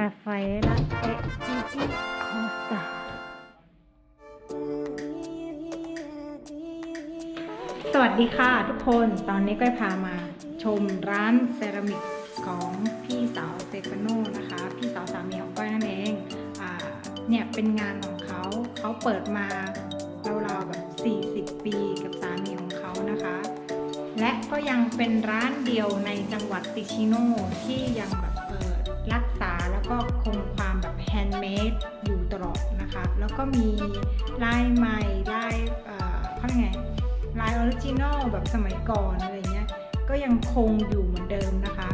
ราฟาเอลาเอจิจิคอสตาสวัสดีค่ะทุกคนตอนนี้ก้อยพามาชมร้านเซรามิกของพี่สาวเตฟานโนนะคะ พี่สาวสามีของก้อยนั่นเองอ่าเนี่ยเป็นงานของเขาเขาเปิดมาราวๆแบบ 40 ปีกับสามีของเขานะคะ และก็ยังเป็นร้านเดียวในจังหวัดติชิโนที่ยังแบบ ก็คงความแบบแฮนด์เมดอยู่ตลอดนะคะ แล้วก็มีลายใหม่ลายเอ่อเขาเรียกไงลายออริจินอลแบบสมัยก่อนอะไรเงี้ย ก็ยังคงอยู่เหมือนเดิมนะคะ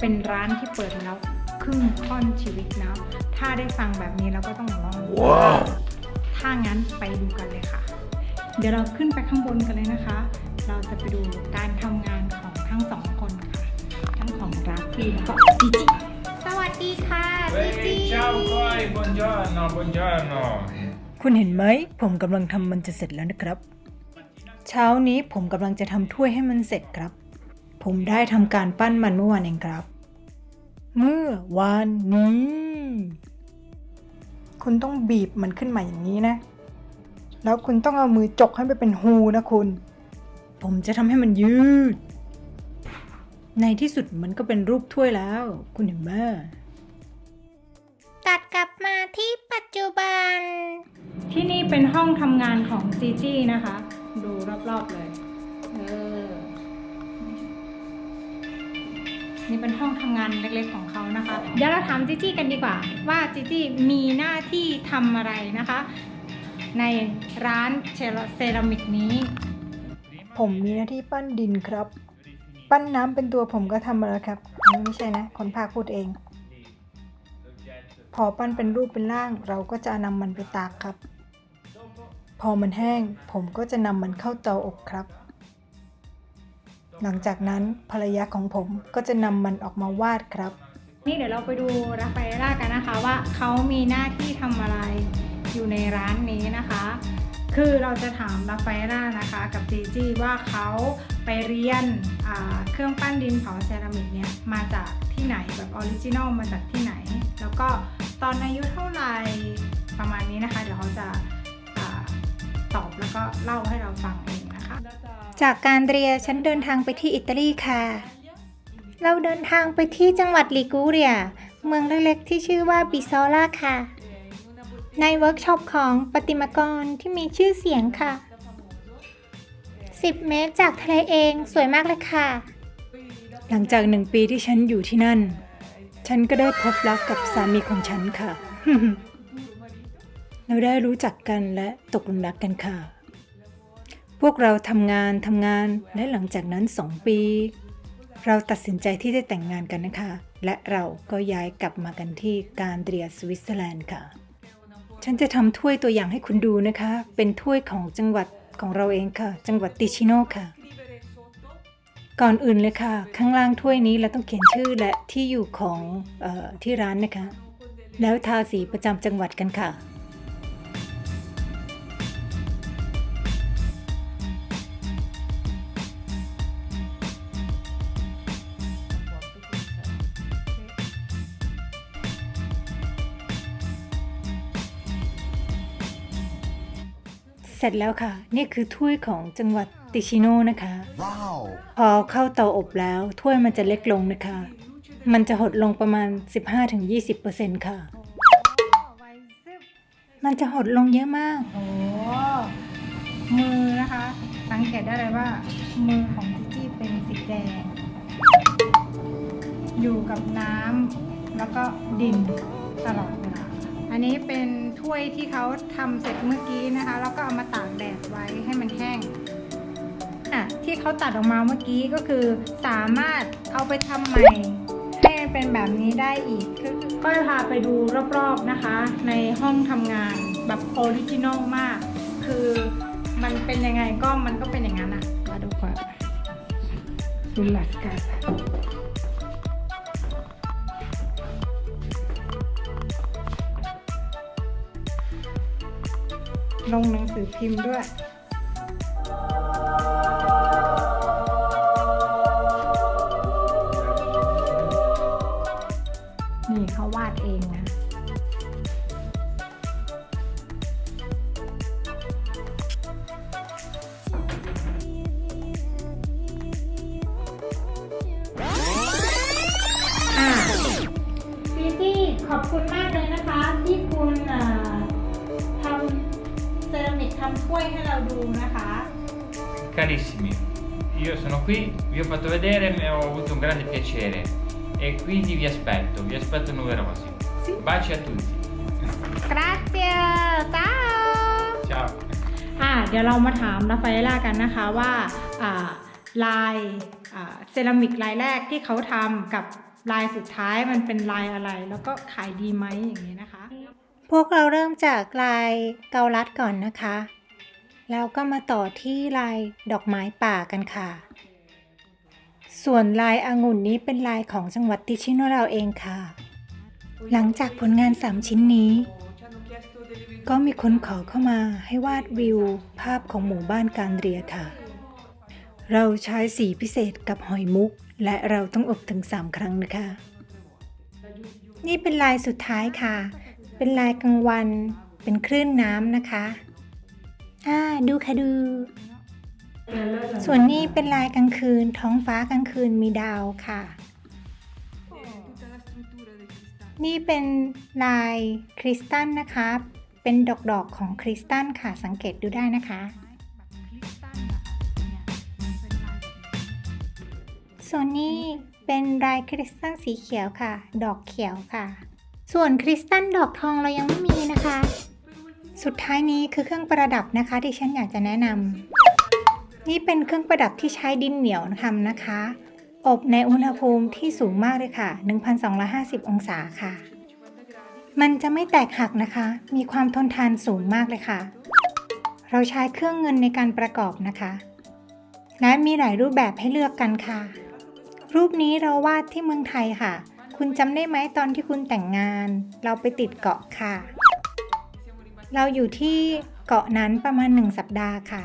เป็นร้านที่เปิดมาแล้วครึ่งค่อนชีวิตนะ ถ้าได้ฟังแบบนี้เราก็ต้องลองดูถ้างั้นไปดูกันเลยค่ะ เดี๋ยวเราขึ้นไปข้างบนกันเลยนะคะ เราจะไปดูการทำงานของทั้งสองคนค่ะ ทั้งของราฟีแล้วก็จิจิสวัส ดีค่ะจิจิ Ehi, ciao Koi, buongiorno, buongiorno. คุณเห็นไหม ผมกำลังทำมันจะเสร็จแล้วนะครับ เช้านี้ผมกำลังจะทำถ้วยให้มันเสร็จครับ ผมได้ทำการปั้นมันเมื่อวานเองครับ เมื่อวานนี้ คุณต้องบีบมันขึ้นมาอย่างนี้นะ แล้วคุณต้องเอามือจกให้มันเป็นฮูนะคุณ ผมจะทำให้มันยืด ในที่สุดมันก็เป็นรูปถ้วยแล้ว คุณเห็นไหมัน ที่นี่เป็นห้องทำงานของจีจี้นะคะ ดูรอบๆเลย เออ นี่เป็นห้องทำงานเล็กๆของเขานะคะ เดี๋ยวเราถามจีจี้กันดีกว่า ว่าจีจี้มีหน้าที่ทำอะไรนะคะ ในร้านเซรามิกนี้ ผมมีหน้าที่ปั้นดินครับ ปั้นน้ำเป็นตัวผมก็ทำมาแล้วครับอันนี้ไม่ใช่นะ คนภาคพูดเอง พอปั้นเป็นรูปเป็นร่าง เราก็จะนำมันไปตากครับ พอมันแห้ง ผมก็จะนำมันเข้าเตาอบครับ หลังจากนั้นภรรยาของผมก็จะนำมันออกมาวาดครับ นี่เดี๋ยวเราไปดูราฟาเอล่ากันนะคะว่าเขามีหน้าที่ทำอะไรอยู่ในร้านนี้นะคะ คือเราจะถามราฟาเอล่านะคะ กับจีจี้ว่าเขาไปเรียนเครื่องปั้นดินเผาเซรามิกเนี่ยมาจากที่ไหนแบบออริจินอลมาจากที่ไหน แล้วก็ ตอนอายุเท่าไหร่ประมาณนี้นะคะ เดี๋ยวเขาจะอาตอบแล้วก็เล่าให้เราฟังเองนะคะ จากการเรียฉันเดินทางไปที่อิตาลีค่ะ เราเดินทางไปที่จังหวัดลิกูเรีย เมืองเล็กๆที่ชื่อว่าบิซอล่าค่ะ ในเวิร์กช็อปของประติมากรที่มีชื่อเสียงค่ะ 10 เมตรจากทะเลเองสวยมากเลยค่ะ หลังจากหนึ่งปีที่ฉันอยู่ที่นั่น ฉันก็ได้พบรักกับสามีของฉันค่ะ เราได้รู้จักกันและตกหลุมรักกันค่ะ พวกเราทำงานทำงานและหลังจากนั้นสองปี เราตัดสินใจที่จะแต่งงานกันนะคะ และเราก็ย้ายกลับมากันที่การเดียสวิตเซอร์แลนด์ค่ะ ฉันจะทำถ้วยตัวอย่างให้คุณดูนะคะ เป็นถ้วยของจังหวัดของเราเองค่ะ จังหวัดติชิโนค่ะ ก่อนอื่นเลยค่ะ ข้างล่างถ้วยนี้เราต้องเขียนชื่อและที่อยู่ของออที่ร้านนะคะ แล้วทาสีประจำจังหวัดกันค่ะ ร็จแล้วค่ะ นี่คือถ้วยของจังหวัดติชิโนนะคะ Wow. พอเข้าเตาอบแล้ว ถ้วยมันจะเล็กลงนะคะ มันจะหดลงประมาณ 15-20%ค่ะ มันจะหดลงเยอะมาก โอ้มือนะคะ สังเกตได้เลยว่า มือของจิจี้เป็นสีแดง อยู่กับน้ำแล้วก็ดินตลอดเวลา อันนี้เป็นถ้วยที่เขาทำเสร็จเมื่อกี้นะคะ แล้วก็เอามาตากแดดไว้ให้มันแห้งอะที่เขาตัดออกมาเมื่อกี้ก็คือสามารถเอาไปทำใหม่ให้มันเป็นแบบนี้ได้อีกก็ก็จะพาไปดูรอบๆนะคะ ในห้องทำงานแบบออริจินอลมาก คือมันเป็นยังไงก็มันก็เป็นอย่างนั้นอะมาดูก่อนสุลัสกา ลงหนังสือพิมพ์ด้วย นี่เขาวาดเองนะ Carissimi, io sono qui, vi ho fatto vedere e ho avuto un grande piacere e quindi vi aspetto, vi aspetto numerosi. Baci a tutti. Grazie จ้า Ciao. อ่าเดี๋ยวเรามาถามราฟาเอล่ากันนะคะว่าอ่าลายอ่าเซรามิกลายแรกที่เขาทำกับลายสุดท้ายมันเป็นลายอะไร แล้วก็ขายดีไหมอย่างนี้นะคะ พวกเราเริ่มจากลายเกาลัดก่อนนะคะ แล้วก็มาต่อที่ลายดอกไม้ป่ากันค่ะ ส่วนลายองุ่นนี้เป็นลายของจังหวัดติชิโนเราเองค่ะ หลังจากผลงาน 3 ชิ้นนี้ ก็มีคนขอเข้ามาให้วาดวิวภาพของหมู่บ้านการเรียค่ะ เราใช้สีพิเศษกับหอยมุก และเราต้องอบถึง 3 ครั้งนะคะ นี่เป็นลายสุดท้ายค่ะ เป็นลายกลางวัน เป็นคลื่นน้ำนะคะ อ่าดูค่ะดู ส่วนนี้เป็นลายกลางคืน ท้องฟ้ากลางคืนมีดาวค่ะ นี่เป็นลายคริสตัลนะคะ เป็นดอกดอกๆของคริสตัลค่ะ สังเกตดูได้นะคะ ส่วนนี้เป็นลายคริสตัลสีเขียวค่ะ ดอกเขียวค่ะ ส่วนคริสตัลดอกทองเรายังไม่มีนะคะ สุดท้ายนี้คือเครื่องประดับนะคะที่ฉันอยากจะแนะนำนี่เป็นเครื่องประดับที่ใช้ดินเหนียวทำนะคะ อบในอุณหภูมิที่สูงมากเลยค่ะ 1,250 องศาค่ะ มันจะไม่แตกหักนะคะ มีความทนทานสูงมากเลยค่ะ เราใช้เครื่องเงินในการประกอบนะคะ และมีหลายรูปแบบให้เลือกกันค่ะ รูปนี้เราวาดที่เมืองไทยค่ะ คุณจำได้ไหมตอนที่คุณแต่งงาน เราไปติดเกาะค่ะ เราอยู่ที่เกาะนั้นประมาณหนึ่งสัปดาห์ค่ะ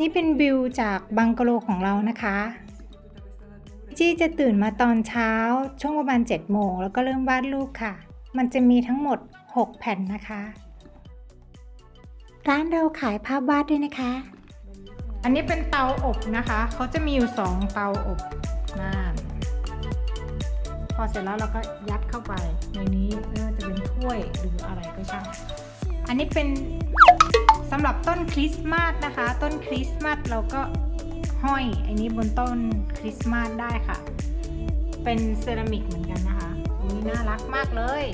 นี่เป็นวิวจากบังกะโลของเรานะคะ จี้จะตื่นมาตอนเช้าช่วงประมาณ7โมงแล้วก็เริ่มวาดรูปค่ะ มันจะมีทั้งหมด 6 แผ่นนะคะ ร้านเราขายภาพวาดด้วยนะคะ อันนี้เป็นเตาอบนะคะ เขาจะมีอยู่สองเตาอบนั่นพอเสร็จแล้วเราก็ยัดเข้าไปในนี้ไม่ว่าจะเป็นถ้วยหรืออะไรก็ช่าง อันนี้เป็นสำหรับต้นคริสต์มาสนะคะ ต้นคริสต์มาสเราก็ห้อยอันนี้บนต้นคริสต์มาสได้ค่ะ เป็นเซรามิกเหมือนกันนะคะอันนี้น่ารักมากเลย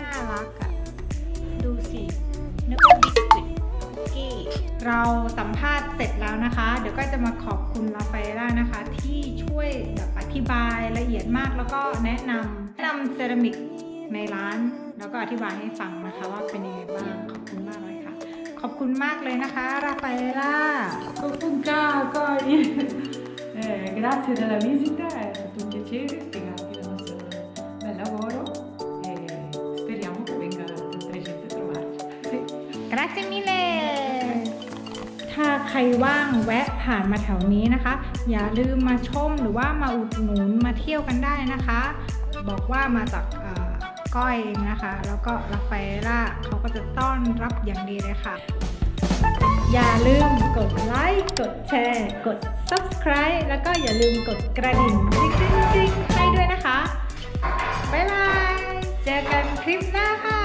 น่ารักอะดูสินึกว่าบิสกิตคุกกี้เราสัมภาษณ์เสร็จแล้วนะคะ เดี๋ยวก็จะมาขอบคุณลาฟล่านะคะ ที่ช่วยแบบอธิบายละเอียดมากแล้วก็แนะนำแนะนำเซรามิก ในร้าน แล้วก็อธิบายให้ฟังนะคะว่าเป็นยังไงบ้าง ขอบคุณมากเลยค่ะ ขอบคุณมากเลยนะคะลาฟาเอล่า Ciao, Cori! Eh, grazie della visita, è stato un piacere spiegarvi il nostro bel lavoro e speriamo che venga tanta gente a trovarci. Sì. กราซิมิเลถ้าใครว่างแวะผ่านมาแถวนี้นะคะ อย่าลืมมาชมหรือว่ามาอุดหนุนมาเที่ยวกันได้นะคะ บอกว่ามาจากเอ่อ ก้อยเองนะคะ แล้วก็ลาฟาเอล่าเขาก็จะต้อนรับอย่างดีเลยค่ะ อย่าลืมกดไลค์กดแชร์ กด subscribe แล้วก็อย่าลืมกดกระดิ่งกริ๊งๆๆให้ด้วยนะคะ บ๊ายบาย เจอกันคลิปหน้าค่ะ